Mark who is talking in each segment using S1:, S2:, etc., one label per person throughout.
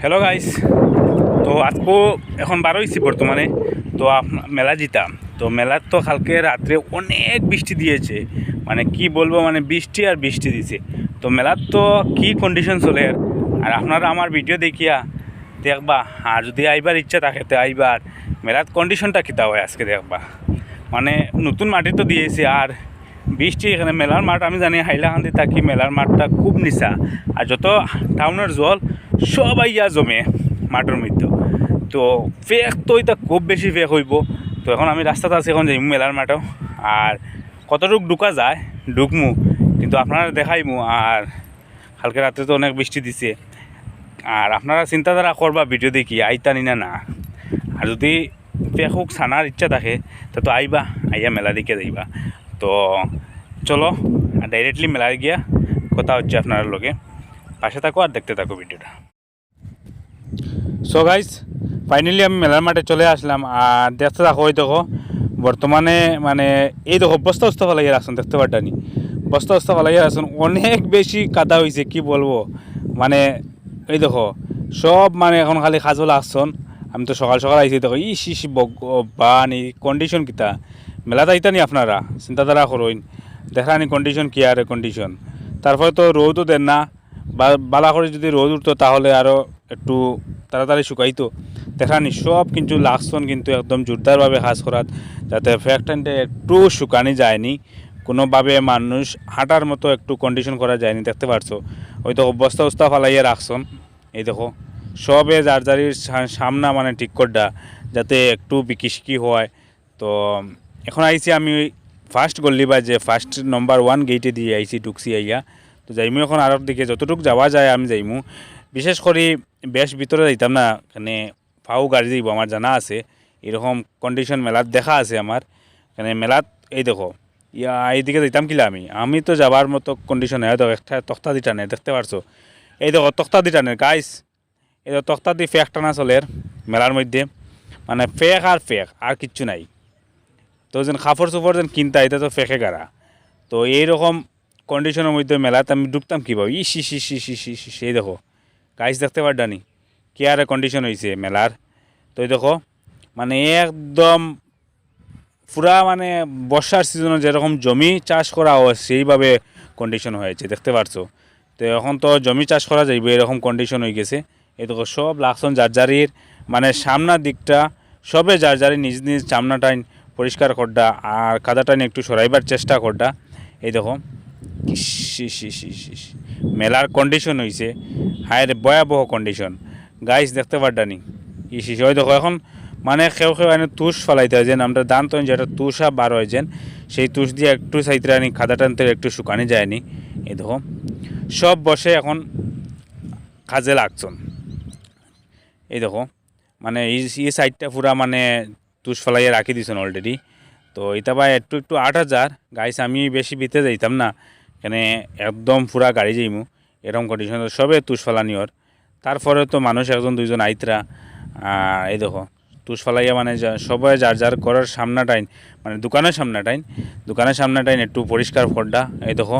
S1: Hello guys তো আজকেও এখন বার হয়েছি বর্তমানে। তো মেলা জিতাম তো মেলার তো কালকে রাত্রে অনেক বৃষ্টি দিয়েছে। মানে কি বলব মানে বৃষ্টি আর বৃষ্টি দিছে। তো মেলার তো কি কন্ডিশন চলে আর। আপনারা আমার ভিডিও দেখিয়া দেখবা। আর যদি আইবার ইচ্ছা থাকে, তো আইবার। মেলার কন্ডিশনটা কিতা হয় আজকে দেখবা। মানে নতুন মাটি তো দিয়েছে আর বৃষ্টি এখানে মেলার মাঠ, আমি জানি হাইলাকান্দি থাকি, মেলার মাঠটা খুব নিচা। আর যত টাউনের জল সব আইয়া জমে মাঠের মধ্যে তো ফেক তো এটা খুব বেশি ফেক হইব। তো এখন আমি রাস্তাতে আছি, এখন যাইমু মেলার মাঠেও আর কতটুক ঢুকা যায়, ঢুকমু। কিন্তু আপনারা দেখাইমু, আর কালকে রাত্রে তো অনেক বৃষ্টি দিছে। আর আপনারা চিন্তাধারা করবা ভিডিও দেখি আইতানি না না। আর যদি ফেক হোক ছানার ইচ্ছা থাকে তা তো আইবা, আইয়া মেলা দিকে যাইবা। তো চলো ডাইরেক্টলি মেলায় গিয়া কথা হচ্ছে আপনার লগে। পাশে থাকো আর দেখতে থাকো ভিডিওটা। সো গাইস ফাইনালি আমি মেলার মাঠে চলে আসলাম। আর দেখতে থাকো ওই দেখো, বর্তমানে মানে এই দেখো, বস্তা বস্তা ফেলাইয়া রাখুন দেখতে পারটানি বস্তা বস্তা ফেলাইয়া রাখুন অনেক বেশি কাদা হয়েছে, কি বলব? মানে এই দেখো, সব মানে এখন খালি খাজলা আসছন। আমি তো সকাল সকাল আইছি, দেখো, ইস ইস বান কন্ডিশন কিতা? মেলাতে আইতানি আপনারা? চিন্তাধারা করইন দেখানি কন্ডিশন কি আর কন্ডিশন তারপরে তো রোদও দেন না। বালা করে যদি রোদ উঠতো তাহলে আরও একটু তাড়াতাড়ি শুকাইতো। দেখানি সব কিন্তু লাগছন কিন্তু একদম জোরদারভাবে কাজ করাত, যাতে ফ্যাক্টরিটা একটু শুকানি যায়নি। কোনোভাবে মানুষ হাঁটার মতো একটু কন্ডিশন করা যায়নি, দেখতে পারছ? ওই তো বস্তা বস্তা ফালাইয়া রাখছন এই দেখো, সবে যার যারির সামনা মানে ঠিক যাতে একটু বিকিসকি হয়। তো, এখন আইছি আমি ফার্স্ট গল্লি বা যে ফার্স্ট নম্বর ওয়ান গেইটে দিয়ে আইছি টুকসি আইয়া। তো যাইমু এখন আরব দিকে, যতটুকু যাওয়া যায় আমি যাইমু। বিশেষ করে বেশ ভিতরে যাইতাম না, এখানে ফাউ গাড়ি যাইব, আমার জানা আছে। এরকম কন্ডিশন মেলাত দেখা আছে আমার। এখানে মেলাত, এই দেখো, ইয়া, এইদিকে যাইতাম কিলা আমি। আমি তো যাবার মতো কন্ডিশন হয় দেখো একটা তক্তা দি টানে, দেখতে পারছ? এই দেখো, তক্তা দি নেই গাইস এই দেখো তক্তা দি ফেক টানা চলের মেলার মধ্যে। মানে ফেক আর ফেক আর কিচ্ছু নাই। তো যেন কাপড় চোপড় যেন কিনতা এটা তো ফেকে গাড়া। তো এইরকম কন্ডিশনের মধ্যে মেলাতে আমি ঢুকতাম কীভাবে? ইস ইস ইস ইস ইস ইস ইস, এই দেখো। গাইস দেখতে পারডানি কে আর কন্ডিশন হয়েছে মেলার। তো দেখো মানে একদম পুরা মানে বর্ষার সিজনে যেরকম জমি চাষ করা হয় সেইভাবে কন্ডিশন হয়েছে দেখতে পারছ? তো এখন তো জমি চাষ করা যাইবে এরকম কন্ডিশন হয়ে গেছে। এই দেখো সব লাগছন জারজারির মানে সামনার দিকটা সবে জারজারি নিজ নিজ সামনা টাইন পরিষ্কার করডা আর কাদা টাইন একটু সরাইবার চেষ্টা করডা। এই দেখো মেলার কন্ডিশন হয়েছে হায়ের ভয়াবহ কন্ডিশন গাইস দেখতে পারডানি ইস ইস, ওই দেখো, এখন মানে কেউ কেউ এনে তুষ ফলাইতে হয় যেন, আমরা দান তো যেটা তুষা বার হয় যেন, সেই তুষ দিয়ে একটু সাইতে আনি খাদা টানতে একটু শুকানি যায়নি। এই দেখো, সব বসে এখন কাজে লাগছন। এই দেখো মানে এই সাইডটা পুরা মানে তুষ ফলাইয়া রাখি দিছেন অলরেডি তো এটা বা একটু একটু আট হাজার। গাইস আমি বেশি বিতে যাইতাম না। এখানে একদম পুরা গাড়ি যাইমু, এরকম কন্ডিশন সবে তুষ ফলানি ওর। তারপরে তো মানুষ একজন, দুইজন আইতরা এই দেখো তুষ ফলাইয়া মানে সবাই যার যার করার সামনাটাইন মানে দোকানের সামনাটাইন দোকানের সামনাটাইন একটু পরিষ্কার ফড্ডা এই দেখো,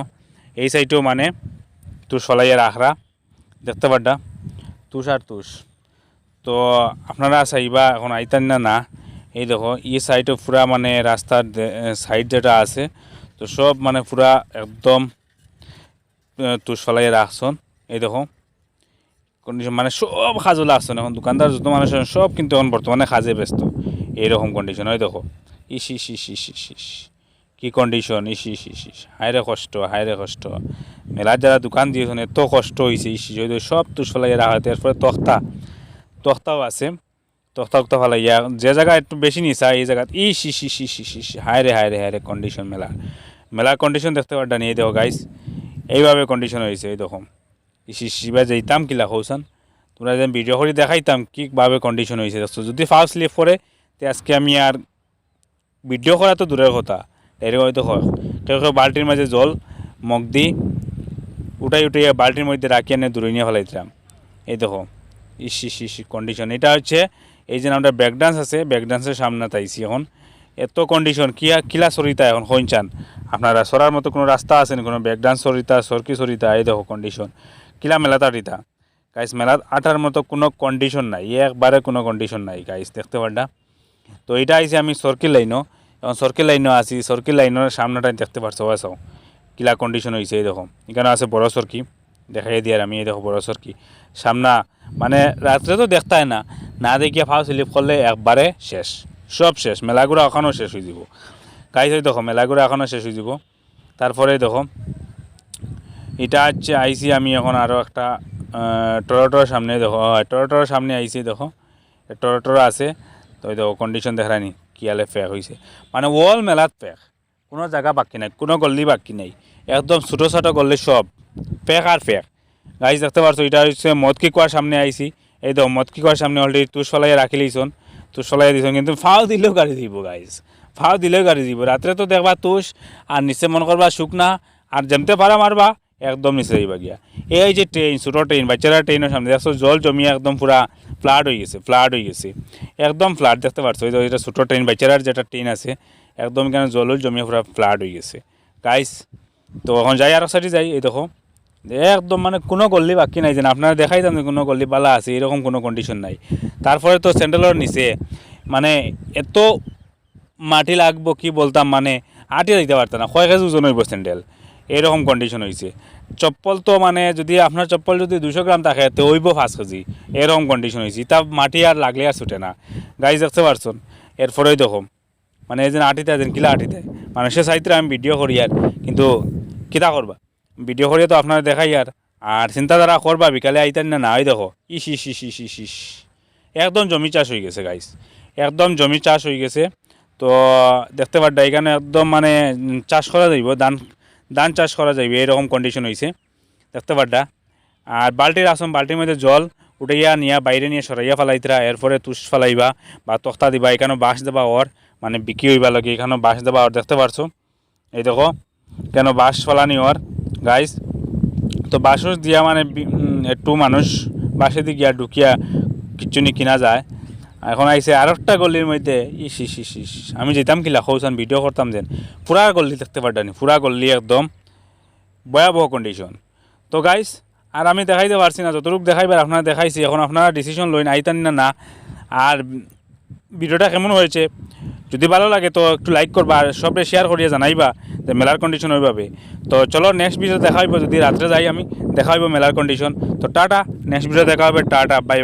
S1: এই সাইডেও মানে তুষ ফলাইয়া রাখরা দেখতে পাড্ডা তুষ আর তুষ। তো আপনারা চাইবা এখন আইতান না না, এই দেখো, এই সাইডে পুরা মানে রাস্তার সাইড যেটা আছে তো সব মানে পুরা একদম তুষ ফলাই রাখছন এই দেখো কন্ডিশন মানে সব সাজলে আসছেন এখন দোকানদার, যত মানুষ সব কিন্তু এখন বর্তমানে সাজে ব্যস্ত। এইরকম কন্ডিশন হয় দেখো। ইস ইস ইস ইস ইস ইস। কি কন্ডিশন ইস ইস ইস ইস। হায়রে কষ্ট হায়রে কষ্ট। মেলার যারা দোকান দিয়েছেন, এত কষ্ট হয়েছে ইস সব তুষ ফলাই রাখা হয় এরপরে তক্তা। তক্তাও আছে। তক্তা তক্তা ফেলাইয়া যে জায়গা একটু বেশি নিচা এই জায়গা, ইস ইস ইস ইস ইস ইস হায়রে হায়রে হায়রে কন্ডিশন মেলা। মেলার কন্ডিশন দেখতে পারটা নিয়ে দেখো গাইস এইভাবে কন্ডিশন হয়েছে, এই দেখো। ইস এবার যাইতাম কিলা কৌশন তোমরা যেন ভিডিও করে দেখাইতাম কীভাবে কন্ডিশন হয়েছে। দেখছ, যদি ফার্স্ট স্লিপ করে তে আজকে আমি আর ভিডিও করা তো দূরের কথা। এরকম হয়তো হয়। কেউ কেউ বালতির মাঝে জল, মগ দি, উঠাই উঠাইয়া বালতির মধ্যে রাখি এনে দূরে নিয়ে ফেলাইছিলাম এই দেখো, ইস ইস কন্ডিশন এটা হচ্ছে এই যে আমরা ব্যাক ডান্স আছে ব্যাক ডান্সের সামনে তাইছি এখন। এত কন্ডিশন কিয়া, কিলা সরিতা এখন হইনচান আপনারা সরার মতো কোনো রাস্তা আছে নি? কোনো ব্যাক ডান্স সরিতা সরকি সরিতা এই দেখো কন্ডিশন কিলা মেলাতা রিতা গাইস মেলাত আটার মতো কোনো কন্ডিশন নাই একবারে কোনো কন্ডিশন নাই গাইস দেখতে পারডা তো এটা আইসি আমি সর্কিল লাইনও এখন সর্কিল লাইনও আছি সর্কিল লাইনের সামনেটাই দেখতে পারছ চাও। কিলা কন্ডিশন হয়েছে এই দেখো। এখানে আছে বড় সরকি দেখাই দিয়ে আমি দেখো বড় সরকি সামনা মানে রাত্রে তো দেখতাই না। না দেখিয়া ফাও স্লিপ করলে একবারে শেষ। সব শেষ মেলাগুলো এখনও শেষ হয়ে যাব। এই দেখো মেলাগুলো এখনও শেষ হয়ে যাব। তারপরে দেখো এটা হচ্ছে আইসি আমি এখন আরও একটা টরোটোর সামনে দেখো। টরোটোর সামনে আইসি দেখো। টরোটোর আছে, তো দেখো কন্ডিশন দেখানি কিয়ালে ফেক হয়েছে মানে ওল মেলাত ফেক কোনো জায়গা বাকি নাই, কোনো গল্লি বাকি নাই। একদম ছোটো ছোটো গল্লি সব ফেক আর ফেক গাইজ দেখতে পারছ, এটা হচ্ছে মদকি কুয়ার সামনে আইসি এই দেখো মদকি কুয়ার সামনে অলরেডি তুষ ফলাই রাখি লইছন। তুষ ফলাই দিছন, কিন্তু ফাও দিলেও গাড়ি দিব গাইজ ফাও দিলেও গাড়ি দিব। রাত্রে তো দেখবা তুষ, আর নিচে মনে করবা শুকনা, আর যেমতে পারা মারবা, একদম নিচে যাইবা গিয়া। এই যে ট্রেন ছোটো ট্রেন বাচ্চারা ট্রেনের সামনে, দেখছ, জল জমিয়ে একদম পুরা ফ্লাড হয়ে গেছে ফ্লাড হয়ে গেছে। একদম ফ্লাড দেখতে পারছ, এই এটা ছোটো ট্রেন বাচ্চারার যেটা ট্রেন আছে, একদম কেন জল জমিয়ে পুরা ফ্লাড হয়ে গেছে। গাইস তো এখন যাই আর সাইডে যাই, এই দেখো। একদম মানে কোনো গল্লি বাকি নাই যেন। আপনারা দেখাই যান কোনো গল্লি পালা আছে, এরকম কোনো কন্ডিশন নাই। তারপরে তো স্যান্ডেলের নিচে মানে এত মাটি লাগবো কি বলতাম মানে আটি দিতে পারতাম না, কয় কেজি ওজন হইব স্যান্ডেল? এরকম কন্ডিশন হয়েছে চপ্পল তো মানে যদি আপনার চপ্পল যদি দুশো গ্রাম থাকে, তো হইব পাঁচ কেজি। এরকম কন্ডিশন হয়েছে তা মাটি আর লাগলে আর ছুটে না। গাড়ি দেখতে পারছেন? এরপরেই দেখো মানে যে আটিতে যেন কিলা আটিতে। মানুষের সাহিত্যে আমি ভিডিও করি আর, কিন্তু কিতা করবা? ভিডিও করিয়ে তো আপনার দেখাই আর। আর চিন্তাধারা করবা, বিকালে আইতেন না না ওই দেখো। ইস ইস ইস ইস ইস ইস। একদম জমি চাষ হয়ে গেছে গাইস একদম জমি চাষ হয়ে গেছে। তো, দেখতে পারডা এখানে একদম মানে চাষ করা যাইব, ধান ধান চাষ করা যাইবে এরকম কন্ডিশন হয়েছে দেখতে পারডা আর বালতির আসম বালতির মধ্যে জল উঠাইয়া নিয়া, বাইরে নিয়ে সরাইয়া ফেলাইতরা, এরপরে তুষ ফেলাইবা বা তক্তা দিবা, এখানে বাঁশ দেবা ওর মানে বিক্রি হইবা লাগে এখানে বাঁশ দেবা ওর, দেখতে পারছ? এই দেখো, কেন বাঁশ ফেলানি ওর। গাইস তো বাঁশ দিয়া মানে একটু মানুষ বাঁশে দিয়ে গিয়া ঢুকিয়া কিচ্ছুনি কিনা যায়। এখন আইসে আর একটা গল্লির মধ্যে। ইস ইস ইস ইস আমি যেতাম কিলা খৌসান ভিডিও করতাম যেন। পুরা গল্লি দেখতে পারতানি পুরা গল্লি একদম ভয়াবহ কন্ডিশন তো গাইস আর আমি দেখাইতে পারছি না, যতটুকু দেখাইবার আপনারা দেখাইছি। এখন আপনারা ডিসিশন লইন, আইতান না না। আর ভিডিওটা কেমন হয়েছে? যদি ভালো লাগে তো একটু লাইক করবা আর সবরে শেয়ার করিয়া জানাইবা যে মেলার কন্ডিশন ওইভাবে। তো চলো নেক্সট ভিডিও দেখা হইব। যদি রাত্রে যাই আমি, দেখা হইব মেলার কন্ডিশন তো টাটা নেক্সট ভিডিও দেখা হবে। Tata bye